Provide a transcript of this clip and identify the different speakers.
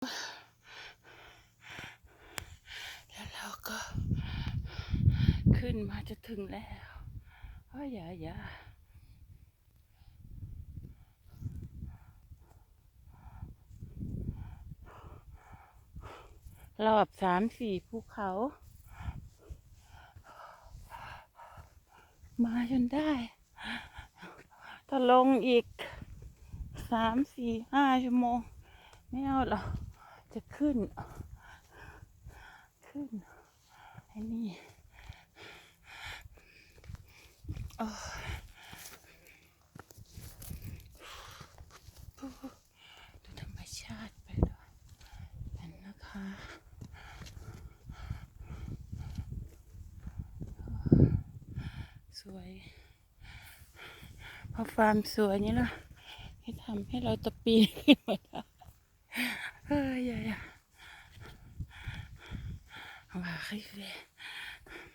Speaker 1: แล้วเราก็ขึ้นมาจะถึงแล้วโอ้ยอย่าอย่ารอบสามสี่ภูเขา มาจนได้ ถ้าลงอีกสามสี่ห้าชั่วโมง ไม่เอาหรอก จะขึ้น ขึ้นไอ้นี่โอ้ยดูธรรมชาติไปด้วยกันนะคะสวยพอฟาร์มสวยนี่ละให้ทำให้เราตะปีนขึ้นมาได้เฮ้ ยอย่